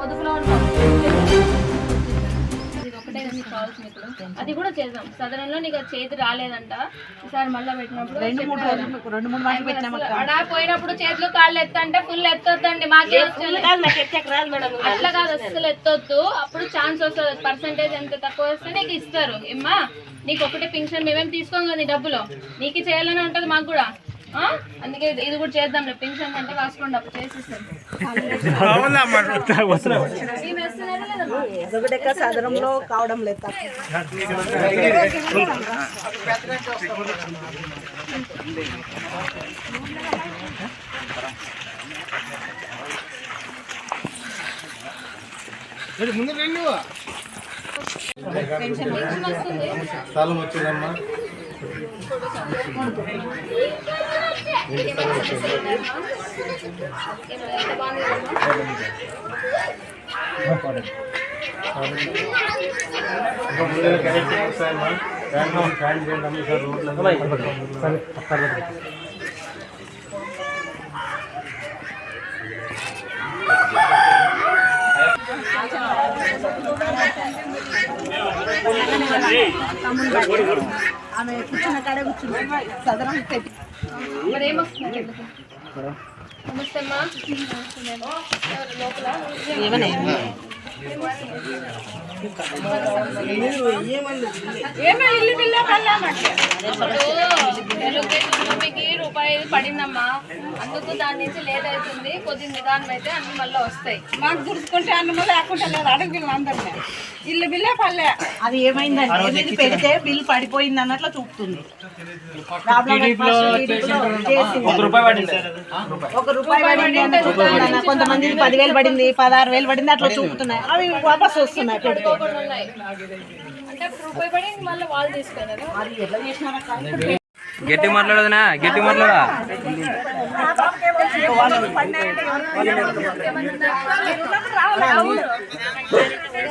పొదుపులో ఉంటాం ఇది ఒకటే కదా నీకు కావాల్సింది ఇప్పుడు అది కూడా చేద్దాం. సదనంలో నీకు అది చేతి రాలేదంట. ఈసారి మళ్ళీ పెట్టినప్పుడు రెండు మూడు చెప్పాను. రోజులు రెండు మూడు మాటలు పెట్టినాం అక్క అడా పోయినప్పుడు చేతులు కాళ్ళు ఎత్తంటే ఫుల్ ఎత్తొద్దండి. మాకే అట్లా కాదు అస్సలు ఎత్తొద్దు. అప్పుడు ఛాన్స్ వస్తుంది. పర్సంటేజ్ ఎంత తక్కువ వస్తే నీకు ఇస్తారు. ఏమ్మా? నీకు ఒకటే పింఛన్ మేమేం తీసుకోం కదా డబ్బులు. నీకు చేయాలని ఉంటుంది మాకు కూడా? అందుకే ఇది- కూడా చేద్దాం పింఛన్ అంటే రాసుకోండి అప్పుడు కావడం లేదు. పెన్షన్ స్థలం వచ్చిందమ్మా. ఆమె కూర్చున్న కాడే కూర్చుంది సదనం పెట్టి మరి ఏమొస్తున్నారు ఇళ్ళకి? నమస్తే అమ్మా ఎవరు భూమికి రూపాయి పడిందమ్మా. అందుకు దాని నుంచి లేదవుతుంది. కొద్ది నిదానం అయితే అన్ని మళ్ళీ వస్తాయి. మాకు గుర్తుకుంటే అన్నమో లేకుండా లేదు. అడుగు అందరినీ. ఇల్లు బిల్లే పల్లె అది ఏమైందంటే ఇది పెడితే బిల్ పడిపోయింది అన్నట్లు చూపుతుంది. ఒక రూపాయి పడింది. కొంతమంది పదివేలు పడింది పదహారు వేలు పడింది అట్లా చూపుతున్నాయి అవి వాపస్ వస్తున్నాయి పెడితే అది ఎట్లా గట్టి మాట్లాడదునా గట్టి మాట్లాడా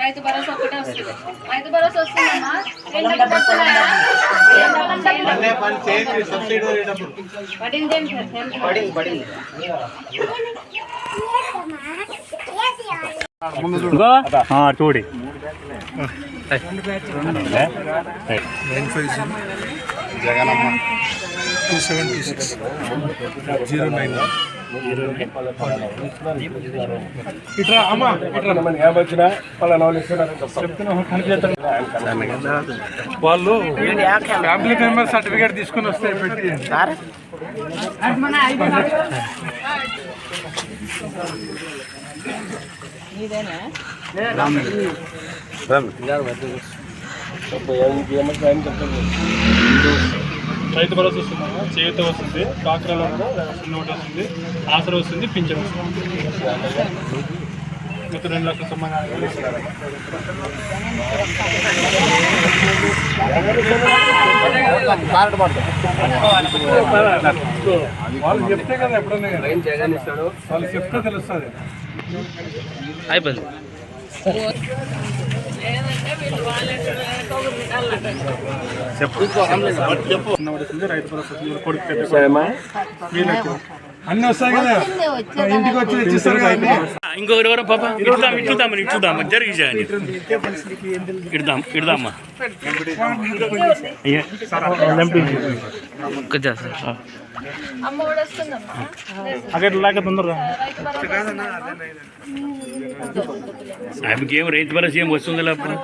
రైతు భరోసా ఒకటే వస్తుంది. రైతు భరోసా వస్తుందమ్మా. Two seventy six. Zero nine ఇట్లా అమ్మ ఇట్లా వాళ్ళు ఫ్యామిలీ మెంబర్ సర్టిఫికేట్ తీసుకుని వస్తే పెట్టి. రైతు భరోసా వస్తుందమ్మా. చేయూత వస్తుంది. డాక్టర్లు నోట్ వస్తుంది. ఆసర వస్తుంది. పింఛన్ వస్తుంది. మొత్తం రెండు లక్షల వాళ్ళు చెప్తే కదా ఎప్పుడన్నా కదా. వాళ్ళు చెప్తే తెలుస్తుంది అయిపోయింది వస్తుంది రైతు భరోసా వస్తుంది కొడుకు అన్ని వస్తాయి కదా. ఇంటికి వచ్చి ఇచ్చిస్తారు. ఇంకొకరు ఎవరో పాప ఇట్లా ఇట్లుదాం ఇట్లుదామా జరిగి చేయండి. ఇడదాం ఇడదామా ఆమెకి ఏం రైతు భరోసా ఏం వస్తుంది లేకపోతే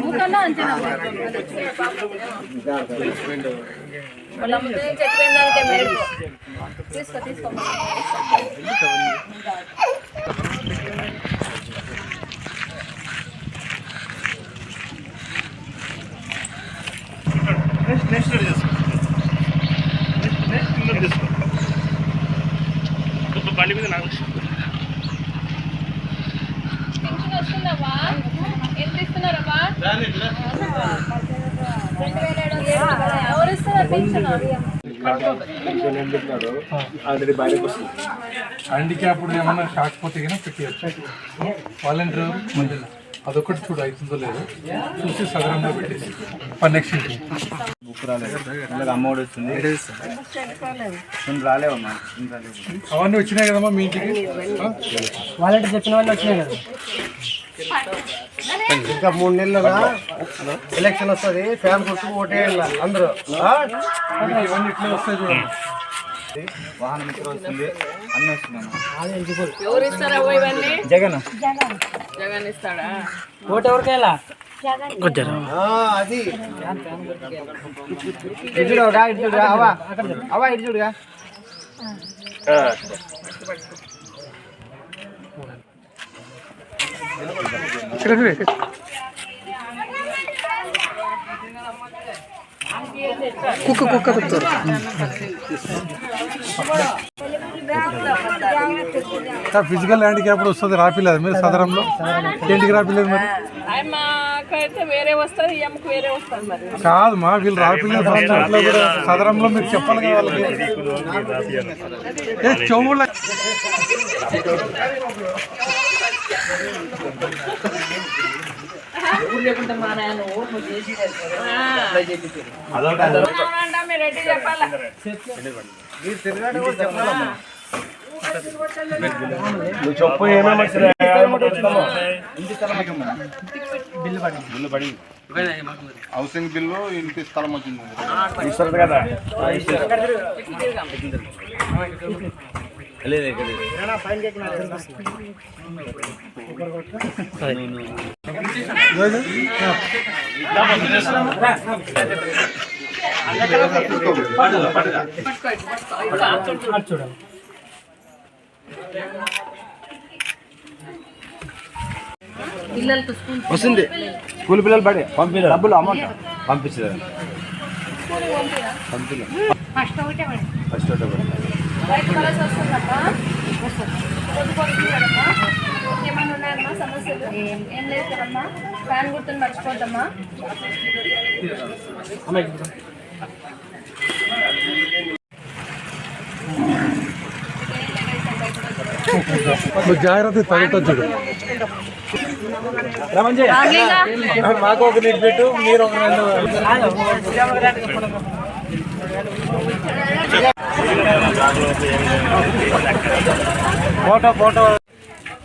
ఊకన్నా నెక్స్ట్ నెక్స్ట్ చేసుకో నెక్స్ట్ నెక్స్ట్ ఇందులో బండి మీద నాకు పింఛన్ ఎంత ఇస్తున్నారమ్మా హ్యాండిక్యాప్డ్ ఏమన్నా కాకపోతే కానీ పెట్టేయచ్చు. వాలంటీర్ మధ్యలో అదొకటి చూడు అవుతుందో లేదో. చూసి సగరంలో పెట్టేసి పర్ నెక్స్ట్ బుక్ రాలేదు అమ్మఒడి వస్తుంది కొన్ని రాలేవమ్మా అవన్నీ వచ్చినాయి కదమ్మా మీ ఇంటికి ఆ? ఇంకా మూడు నెలలుగా ఎలక్షన్ వస్తుంది. ఫ్యాన్ గుర్తు ఓటేయాలి అందరూ? వాహన వస్తుంది. అన్నీ వస్తున్నాయి ఎవరు ఇస్తారా ఇవన్నీ? జగన్. జగన్ ఇస్తాడా? అది. ఇటు చూడుగా ఇటు చూడుగా అవా అవా ఇటు చూడుగా. ఫిజికల్ హ్యాండిక్యాప్డ్ వస్తుంది. రాపిలేదు మీరు సదరంలో ఏంటికి రాపిలేదు మరి? మాకైతే వేరే వస్తుంది ఎమ్మకు వేరే వస్తుంది మరి. కాదు మా వీళ్ళు రాపిలేదు ఫస్ట్ అట్లా కూడా సదరంలో మీరు చెప్పాలి కదా వాళ్ళకి. చెవుల మీరు ఎట్టి చెప్పాలా? నువ్వు చెప్పు ఏమేమి హౌసింగ్ బిల్లు ఇంటి స్థలం వచ్చింది ఇస్తారు కదా వస్తుంది. స్కూల్ పిల్లలు పడే పంపిన డబ్బులు అమౌంట్ పంపించలేదు ఫస్ట్ ఒకటే పొద్దు పొడుగుతుందమ్మా ఏమైనా ఉన్నాయమ్మా సమస్యలు? ఏం లేదు కదమ్మా. ఫ్యాన్ గుర్తుని మర్చిపోద్దమ్మా నువ్వు జాగ్రత్త తగ్గుతా చూడు. మాకు ఒక నీటి పెట్టు మీరు ఒక రెండు. Photo photo.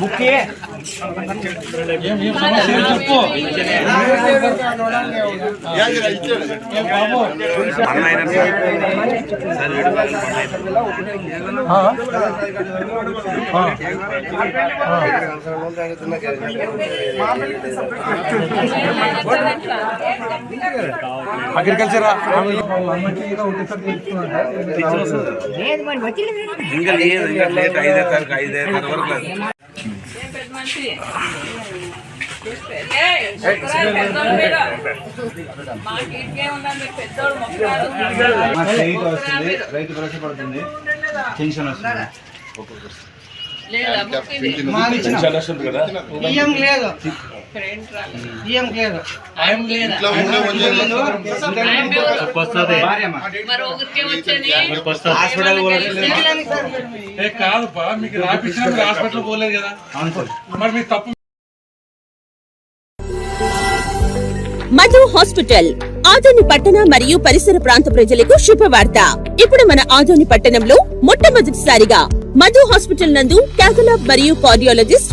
బుక్? ఆ. అగ్రికల్చర్ ఇంకా లేదు ఇంకా లేట్ ఐదే తారీఖు ఐదే వస్తుంది రైతు భరోసా పడుతుంది పెన్షన్ వస్తుంది లేదా బుక్ లేదు ఫ్రెండ్ లేదు కాదు మీకు రాపించిన మీరు హాస్పిటల్ పోలేదు కదా మరి మీరు తప్పు మధు హాస్పిటల్ ఆదోని పట్టణ మరియు పరిసర ప్రాంత ప్రజలకు శుభవార్త. ఇప్పుడు మన ఆదోని పట్టణంలో మొట్టమొదటిసారిగా మధు హాస్పిటల్ నందు క్యాథలాబ్ మరియు కార్డియాలజిస్ట్